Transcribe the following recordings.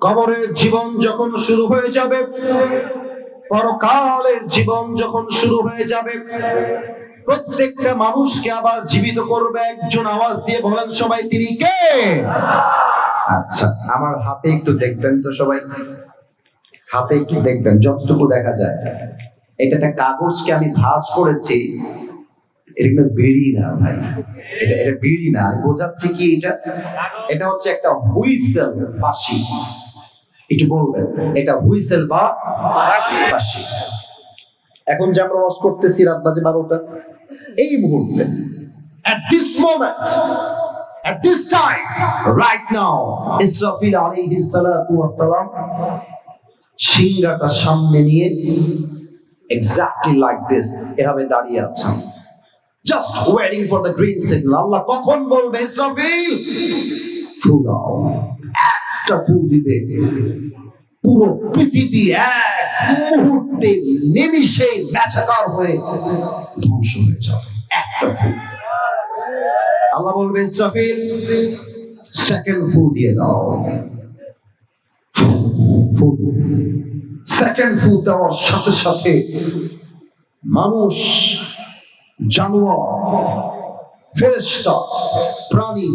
কবরের জীবন যখন শুরু হয়ে যাবে, পরকালের জীবন যখন শুরু হয়ে যাবে, প্রত্যেকটা মানুষকে আবার জীবিত করবে একজন আওয়াজ দিয়ে বলেন সবাই, তিনি কে? আচ্ছা আমার হাতে একটু দেখবেন তো সবাই। হাতে একটু দেখবেন, যতটুকু দেখা যায়। এটা একটা কাগজকে আমি ভাঁজ করেছি। এটা কিন্তু বিড়ি না ভাই। এটা এটা বিড়ি না। বোঝাচ্ছি কি এটা? এটা হচ্ছে একটা হুইসেল, বাঁশি। একটু বলবেন, এটা হুইসেল বা বাঁশি এখন যে আমরা ওয়াজ করতেছি রাত বাজে বারোটা, এই মুহূর্তে, at this moment, at this time, right now, Israfil আলাইহিস সালাতু ওয়াস সিংহাটা সামনে নিয়ে এক্স্যাক্টলি লাইক দিস এভাবে দাঁড়িয়ে আছেন just waiting for the green signal আল্লাহ কখন বলবে, ইসরাফিল ফু দাও একটা ফু দিবে। পুরো পৃথিবী এক মুহূর্তে নিমিষে ব্যাচাকার হয়ে ধ্বংস হয়ে যাবে। একটা ফু আল্লাহ বলবে ইসরাফিল সেকেন্ড ফু দিয়ে দাও। ফু সেকেন্ড ফু দেওয়ার সাথে সাথে মানুষ, জানোয়ার ফেরেশতা, প্রাণী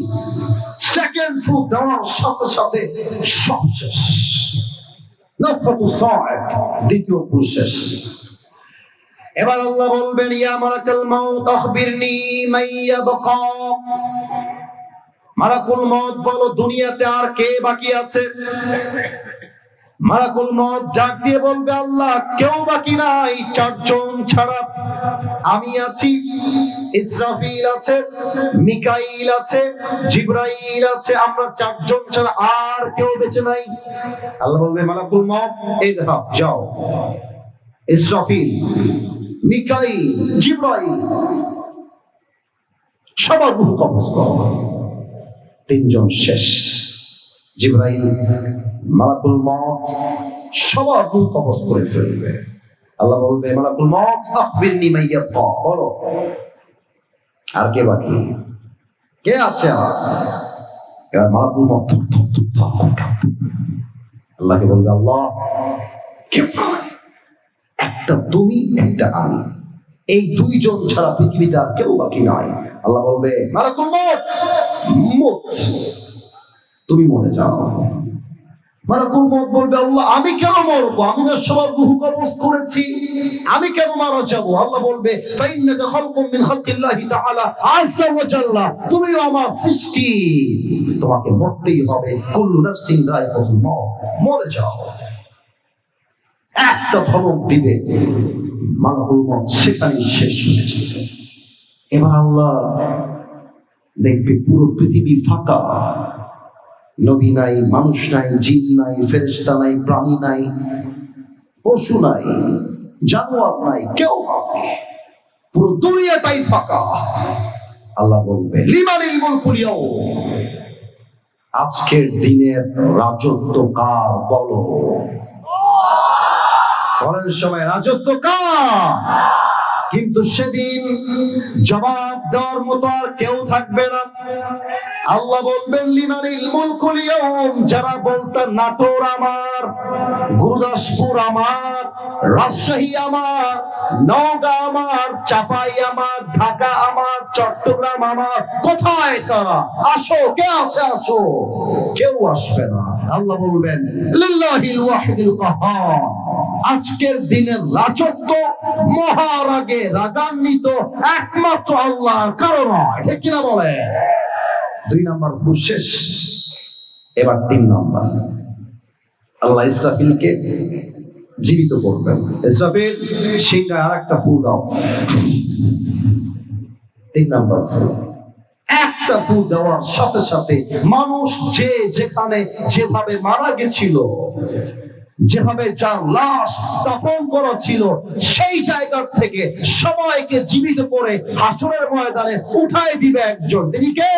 সেকেন্ড দেওয়ার সাথে সাথে দ্বিতীয় শেষ। এবার আল্লাহ বলবেন, ইয়া মাউত, আখবিরনি মাইয়া বাকা মালাকুল মউত বলো, দুনিয়াতে আর কে বাকি আছে? মালাকুল মউত ডাক দিয়ে বলবে, আল্লাহ, কেউ বাকি নাই, চারজন ছাড়া আমি আছি। ইসরাফিল আছে, মিকাইল আছে, জিব্রাইল আছে, আমরা চারজন ছাড়া আর কেউ বেঁচে নাই। আল্লাহ বলবে, মালাকুল মউত এই যাও। ইসরাফিল, মিকাইল, জিব্রাইল, সবার রূহ কবজ করো। তিনজন শেষ। জিব্রাইল, মালাকুল মত সবার রূহ কবজ করে ফেলবে। আল্লাহ বলবে, মালাকুল মত আখবিরনি মাইয়া বলো। আর কে বাকি? কে আছে এবার মত। আল্লাহকে বলবে আল্লাহ কেউ নয় একটা তুমি একটা আমি। এই দুইজন ছাড়া পৃথিবীতে আর কেউ বাকি নয় আল্লাহ বলবে মালাকুল মত। মত। তুমি মরে যাও। মত বলবে, আল্লাহ, আমি কেন মরবো? আমি না সবার রূহ কবজ করেছি। আমি কেন মারা যাব? আল্লাহ বলবে মিন তুমিও আমার সৃষ্টি। তোমাকে মরতেই হবে। কুল্লু মরে যাও। একটা ধমক দিবে মালাকুল মত সেখানেই শেষ হয়ে যাবে। এবার আল্লাহ দেখবে পুরো পৃথিবী ফাঁকা। নবী নাই, মানুষ নাই, জিন নাই, ফেরেশতা নাই, প্রাণী নাই, পশু নাই, জানোয়ার নাই, কেউ পুরো দুনিয়াটাই ফাঁকা। আল্লাহ বলবে লিমানিল মুলকুল আজকের দিনের রাজত্ব কার বলো? বলেন সময় রাজত্ব কার? কিন্তু সেদিন জবাব দেওয়ার মতো আর কেউ থাকবে না। আল্লাহ বলবেন লিমানিল মুলকুল ইয়াউম যারা বলতেন নাটোর আমার, গুরুদাসপুর আমার, রাজশাহী আমার, নওগাঁ আমার, চাপাই আমার, ঢাকা আমার, চট্টগ্রাম আমার, কোথায় তারা? আসো, কে আছে আসো? কেউ আসবে না। আল্লাহ বলবেন, লিল্লাহিল ওয়াহিদুল কাহার আজকের দিনের রাজত্ব মহারাগে রাগান্বিত একমাত্র আল্লাহর কারণ ঠিক কিনা বলে? দুই নাম্বার শেষ। এবার তিন নাম্বার। আল্লাহ ইসরাফিলকে জীবিত করবেন। ইসরাফিল সিংহায় আর একটা ফুল দাও। তিন নাম্বার ফুল। একটা ফুল দেওয়ার সাথে সাথে মানুষ যে যেখানে যেভাবে মারা গেছিল যেভাবে যার লাশ দাফন করা ছিল, সেই জায়গার থেকে সবাইকে জীবিত করে হাসরের ময়দানে উঠায় দিবে একজন। তিনি কে?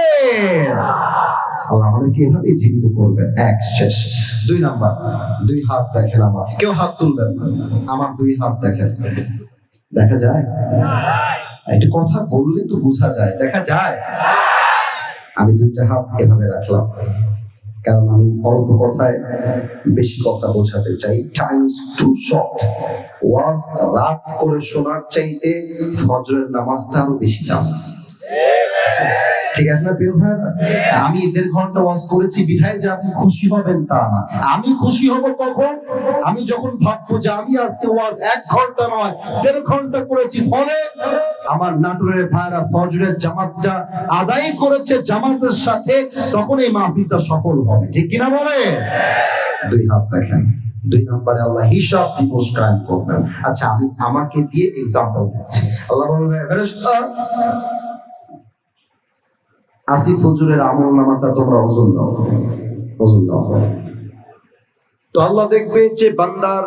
আল্লাহ আমাদেরকে এভাবে জীবিত করবে। এক, শেষ। দুই নাম্বার, দুই হাত দেখেন আমার কেউ হাত তুলবেন? আমার দুই হাত দেখেন। দেখা যায়? একটা কথা বললে তো বোঝা যায়। দেখা যায়? আমি দুইটা হাত এভাবে রাখলাম। কারণ আমি অল্প কথায় বেশি কথা বোঝাতে চাই। টাইমস টু শর্ট ওয়াজ রাত করে শোনার চাইতে ফজরের নামাজটা আরও বেশি দাম। ঠিক আছে না প্রিয় ভাইরা আমি দেড় ঘণ্টা ওয়াজ করেছি, বিধায় যে আপনি খুশি হবেন তা না। আমি খুশি হব কখন? আমি যখন ভাববো যে আমি আজকে ওয়াজ এক ঘণ্টা নয়, দেড় ঘণ্টা করেছি, ফলে আমার নাটোরের ভাইরা ফজরের জামাতটা আদায় করেছে জামাতের সাথে, তখন এই মাহফিলটা সফল হবে। ঠিক কিনা বলে? দুই হাত দেখেন দুই নম্বরে আল্লাহ হিসাব দিবস কায়েম করবেন। আচ্ছা আমি আমাকে দিয়ে এক্সাম্পল দিচ্ছি। আল্লাহ বলবে, ফেরেশতা আসিফ হুজুরের আমল নামাটা তোমরা ওজন দাও। ওজন দাও। তো আল্লাহ দেখবে যে বান্দার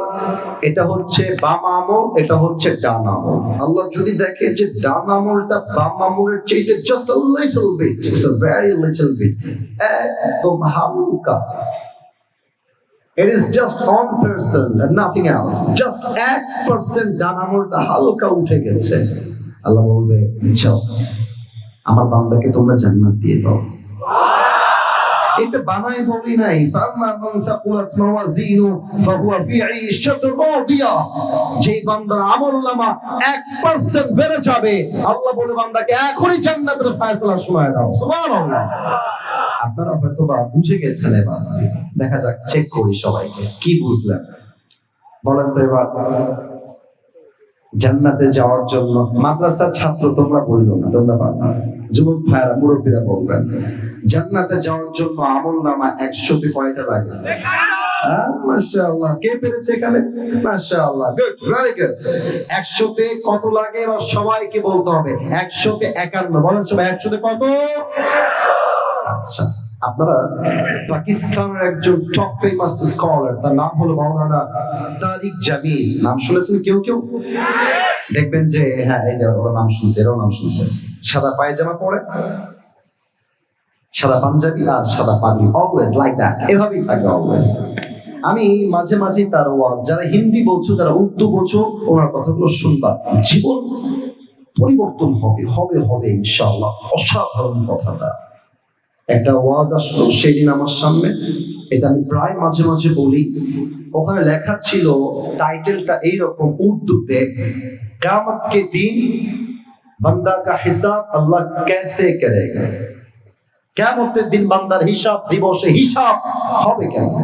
এটা হচ্ছে বাম আমল, এটা হচ্ছে ডান আমল। আল্লাহ যদি দেখে যে ডান আমলটা বাম আমলের চাইতে just a little bit it's a very little bit একদম হালকা। It is just one person and nothing else. Just এক পার্সেন্ট ডান আমলটা হালকা উঠে গেছে। আল্লাহ বলবে যাও আমার বান্দাকে তোমরা জান্নাত দিয়ে দাও। এটা বানাই বলি নাই। ফাম্মা মান মাওয়াজিনু ফাহুয়া ফি রাদিয়া যে বান্দার আমলনামা 1% বেড়ে যাবে আল্লাহ বলে বান্দাকে এখনই জান্নাতের ফয়সালা শোনায় দাও। সুবহানাল্লাহ! আপনারা হয়তো বা বুঝে গেছেন এবার। দেখা যাক চেক করি সবাইকে। কি বুঝলেন? বলেন তো এবার। জান্নাতে যাওয়ার জন্য মাদ্রাসার ছাত্র তোমরা বলল না তোমরা পারবা যুবক ভাইরা মুরব্বীরা বলবেন জান্নাতে যাওয়ার জন্য আমল নামা একশোতে কয়টা লাগে? হ্যাঁ, কে এখানে? একশোতে কত লাগে? সবাইকে বলতে হবে একশোতে একশোতে কত? আচ্ছা আপনারা একজন স্কলার তার নাম হলো মাওলানা তারিক জামিল। নাম শুনেছেন কেউ কেউ? দেখবেন যে হ্যাঁ এই যে ওর নাম শুনছে, এরও নাম শুনছে। সাদা পায়জামা পরে, সাদা পাঞ্জাবি আর সাদা পাগড়ি অলওয়েজ লাইক দ্যাট এভাবেই থাকে অলওয়েজ আমি মাঝে মাঝে তার ওয়াজ, যারা হিন্দি বলছো, যারা উর্দু বলছো, ওনার কথাগুলো শুনবা। জীবন পরিবর্তন হবে হবে হবে, ইনশাআল্লাহ। অসাধারণ কথাটা একটা ওয়াজ আসলো সেদিন আমার সামনে, এটা আমি প্রায় মাঝে মাঝে বলি। ওখানে লেখা ছিল টাইটেলটা এইরকম উর্দুতে কামত के दिन बंदा का हिसाब अल्लाह कैसे करेगा কেমতের দিন বান্দার হিসাব দিবসে হিসাব হবে কেমন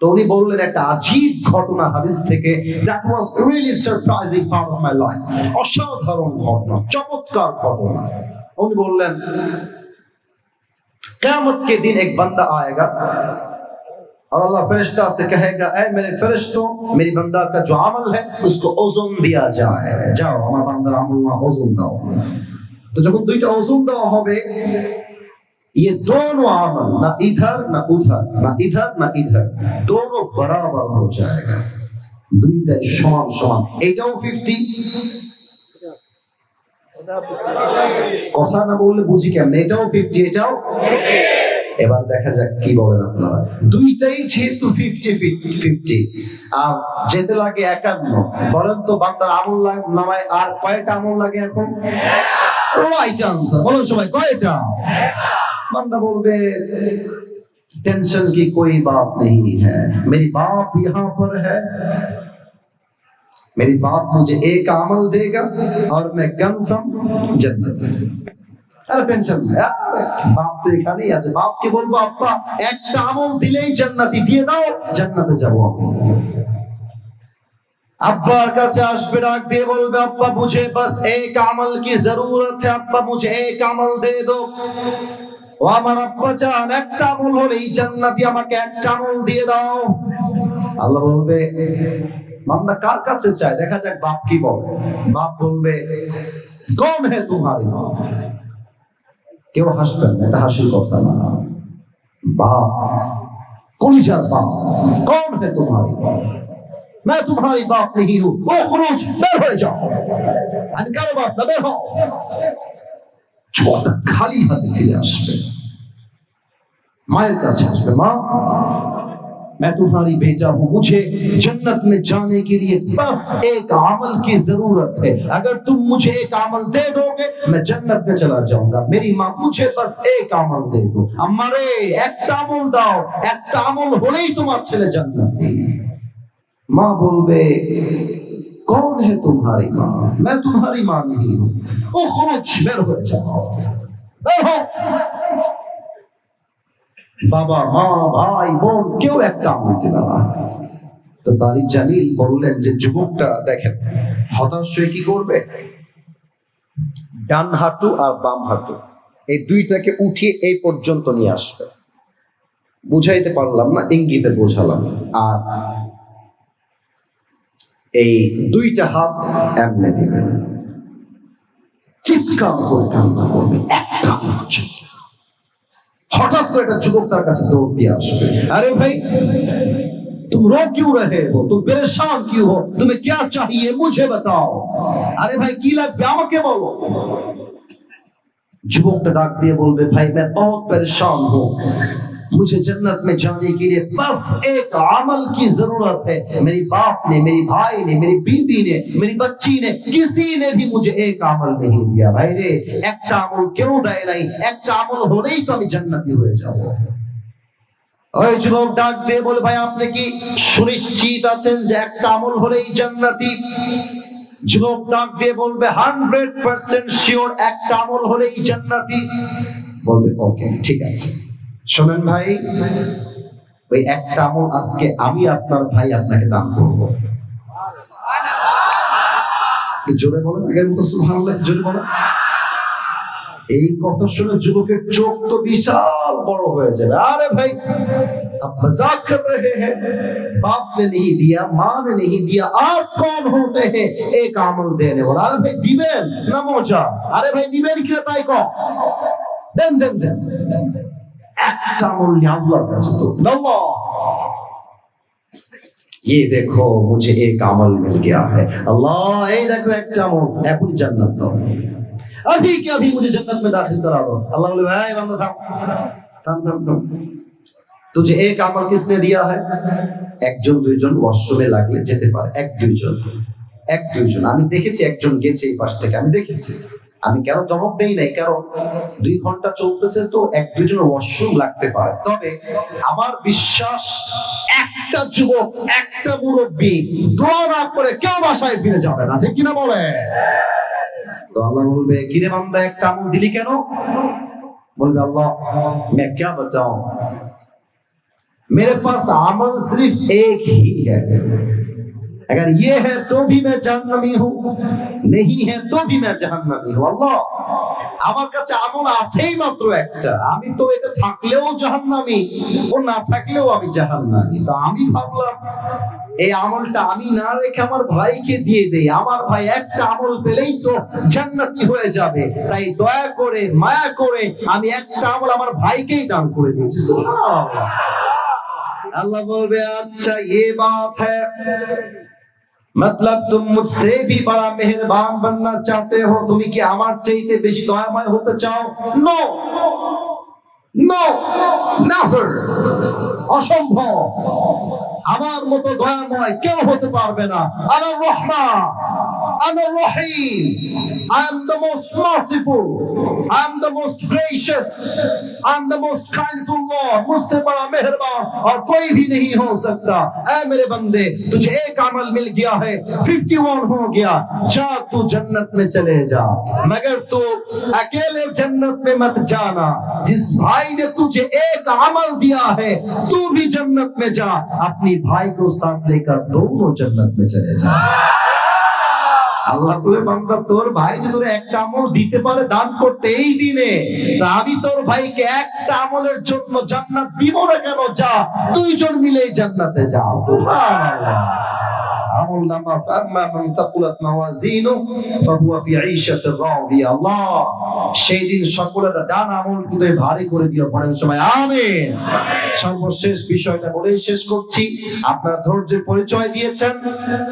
তো উনি বললেন একটা আজীব ঘটনা হাদিস থেকে that was really surprising part of my life অসাধারণ ঘটনা চমৎকার ঘটনা উনি বললেন क़यामत के दिन एक اور اللہ فرشتہ سے کہے گا، اے میرے فرشتوں، میری بندہ کا جو عمل ہے، اس کو عزم دیا جائے. جاও আমার عمل আমল না ওজন দাও তো যখন দুইটা ওজন দেওয়া হবে یہ دونوں عمل نہ ادھر نہ ادھر نہ ادھر نہ ادھر، دونوں برابر ہو جائے گا۔ দুইটাই সমান সমান এটাও 50 কথা না বললে বুঝি কেমন এটাও 50 এটাও 50 এবার দেখা যাক কি বলেন আপনারা দুইটাই যেহেতু ফিফটি ফিফটি আর যেতে লাগে একান্ন বলেন তো বান্দার আমল লাগ- নামায় আর কয়টা আমল লাগে এখন রাইট আনসার বলেন সবাই কয়টা बंदा बोलबे टेंशन की कोई बात नहीं है मेरी बाप यहाँ पर है मेरी बाप मुझे एक अमल देगा और मैं कन्फर्म जन्नत আরে টেনশন বাপ তো এখানেই আছে। বাপকে বলব, আব্বা, একটা আমল দিলেই জান্নাতি দিয়ে দাও, জান্নাতে আব্বার কাছে আসবে ডাক দিয়ে বলবে, আব্বা বাস কি জরুরত আব্বা দে দো। ও আমার আব্বা চান একটা আমল হলে এই জান্নাতি, আমাকে একটা আমল দিয়ে দাও। আল্লাহ বলবে, মামলা কার কাছে চায়? দেখা যাক বাপ কি বলে। বাপ বলবে কম হে তোমার কেউ হাসবেন না এটা হাসির কথা না বাপ কলিজার বাপ কম হে তোমারি मैं तुम्हारी बाप नहीं हूं वो खुरूज বের হয়ে যাও আমি কারো বাপ না বের হও চোখটা খালি হাতে ফিরে আসবে মায়ের কাছে আসবে মা میں تمہاری بیٹا ہوں۔ مجھے جنت میں جانے کے لیے بس ایک عمل کی ضرورت ہے۔ اگر تم مجھے ایک عمل دے دو گے، میں جنت میں چلا جاؤں گا۔ میری ماں مجھے بس ایک عمل دے دو۔ আমারে একটা আমল দাও একটা আমল تمہارے তোমার ছেলে ماں بول بے، کون ہے تمہاری ماں؟ میں تمہاری ماں نہیں ہوں۔ اخرج بیر ہو جاؤ بیر ہو বাবা, মা, ভাই, বোন, কেউ একটা আমল দিবে না। তো তারিক জালিল বললেন যে, যুবকটা দেখেন, হতাশ হয়ে কি করবে? ডান হাঁটু আর বাম হাঁটু, এই দুইটাকে উঠিয়ে এই পর্যন্ত নিয়ে আসবে। বুঝাইতে পারলাম না, ইঙ্গিতে বোঝালাম। আর এই দুইটা হাত এমনি দিবে। চিৎকার করে কান্না করবে, একটা জন্য। হঠাৎ করে একটা যুবক তার কাছে দৌড় দিয়ে আসবে আরে ভাই तुम रो क्यों रहे हो तुम परेशान क्यों हो तुम्हें क्या चाहिए मुझे बताओ अरे भाई की লাগবে আমাকে বলো যুবকটা ডাক দিয়ে বলবে ভাই मैं बहुत परेशान हूँ मुझे जन्नत में जाने के लिए बस एक अमल की जरूरत है मेरी बाप ने मेरी भाई ने मेरी बीवी ने मेरी बच्ची ने किसी ने भी मुझे एक अमल नहीं दिया भाई रे একটা আমল কেউ দেয় নাই একটা আমল হলেই তো আমি জান্নাতি হয়ে যাব ওই যুবক ডাক দিয়ে বলে ভাই আপনি কি সুনিশ্চিত আছেন যে একটা আমল হলেই জান্নাতি যুবক ডাক দিয়ে বলবে হান্ড্রেড পার্সেন্ট শিওর একটা আমল হলেই জান্নাতি বলবে ওকে ঠিক আছে শোনেন ভাই ওই একটা আমল আজকে আমি আপনার ভাই আপনাকে দান করব একটু জোরে বলেন আগের মতো সুবহানাল্লাহ একটু জোরে বলেন এই কথা শুনে যুবকের চোখ তো বিশাল বড় হয়ে যাবে আরে ভাই आप मजाक कर रहे हैं बाप ने नहीं दिया माँ ने नहीं दिया आप कौन होते हैं एक আমল দেনে বলা আরে ভাই দিবেন না মজা আরে ভাই দিবেন কি না তাই কম দেন দেন দেন একটা আমল নিয়ে আল্লাহর কাছে তো আল্লাহ ये देखो मुझे एक अमल मिल गया है अल्लाह ये देखो একটা আমল এখনই জান্নাত দাও अभी के अभी मुझे जन्नत में दाखिल करा दो अल्लाह बोले भाई बंदा थाम থাম থাম থাম तुझे एक আমল किसने दिया है একজন দুইজন ওয়াশরুমে লাগলে যেতে পারে এক দুইজন এক দুইজন আমি দেখেছি একজন গেছে এই পাশ থেকে আমি দেখেছি আমি কেন চমক দেই নাই? কারণ দুই ঘণ্টা চলতেছে তো এক দুজন ওয়াশরুম লাগতে পারে। তবে আমার বিশ্বাস, একটা যুবক, একটা মুরব্বী দোয়া না করে কেউ বাসায় ফিরে যাবে না। ঠিক কিনা বলে তো আল্লাহ বলবে, কিরে বান্দা, একটা আমল দিলি কেন? বলবে, আল্লাহ, মে কে বাঁচাও? মেরে পাস আমল সিরিফ এক হি হ্যায়। अगर ये है तो भी मैं जहन्नमी हूं नहीं है तो भी मैं जहन्नमी हूं अल्लाह আমার কাছে আমল আছেই মাত্র একটা আমি তো এটা থাকলেও জাহান্নামি ও না থাকলেও আমি জাহান্নামি তো আমি ভাবলাম এই আমলটা আমি না রেখে আমার ভাইকে দিয়ে দেই আমার ভাই একটা আমল পেলেই তো জান্নাতি হয়ে যাবে তাই দয়া করে মায়া করে আমি একটা আমল আমার ভাইকেই দান করে দিয়েছি সুবহানাল্লাহ अल्लाह बोलबे अच्छा ये बात है मतलब तुम मुझसे भी बड़ा मेहरबान बनना चाहते हो তুমি কি আমার চাইতে বেশি দয়াময় হতে চাও নো নো নেভার অসম্ভব আমার মতো দয়াময় কেউ হতে পারবে না আল্লাহ রহমান আল্লাহ রহিম I am the most merciful I'm the most gracious. I'm the most kind to Lord. مجھ سے بڑا مہربان اور کوئی بھی نہیں ہو سکتا۔ اے میرے بندے، تجھے ایک عمل مل گیا ہے۔ 51 ہو گیا۔ جا تو جنت میں چلے جا۔ مگر تو اکیلے جنت میں مت جانا۔ جس بھائی نے تجھے ایک عمل دیا ہے، تو بھی جنت میں جا۔ اپنی بھائی کو ساتھ لے کر دونوں جنت میں چلے جا۔ আল্লাহ বলে, বান্দা, তোর ভাই যদি তোর একটা আমল দিতে পারে দান করতে এই দিনে, তা আমি তোর ভাইকে একটা আমলের জন্য জান্নাত দিব না কেন? যা, দুইজন মিলেই জান্নাতে যা। সুবহানাল্লাহ। আমল নামা মান তাকুলাত মাওয়াজিনু ফাহুয়া ফি সেই দিন সকলের ডান আমল কিন্তু ভারী করে দিও আমিন। সর্বশেষ বিষয়টা বলেই শেষ করছি। আপনারা ধৈর্যের পরিচয় দিয়েছেন।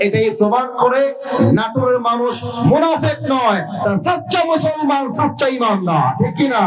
এটাই প্রমাণ করে নাটোরের মানুষ মুনাফেক নয়, তারা সাচ্চা মুসলমান, সাচ্চা ইমানদার। ঠিক কি না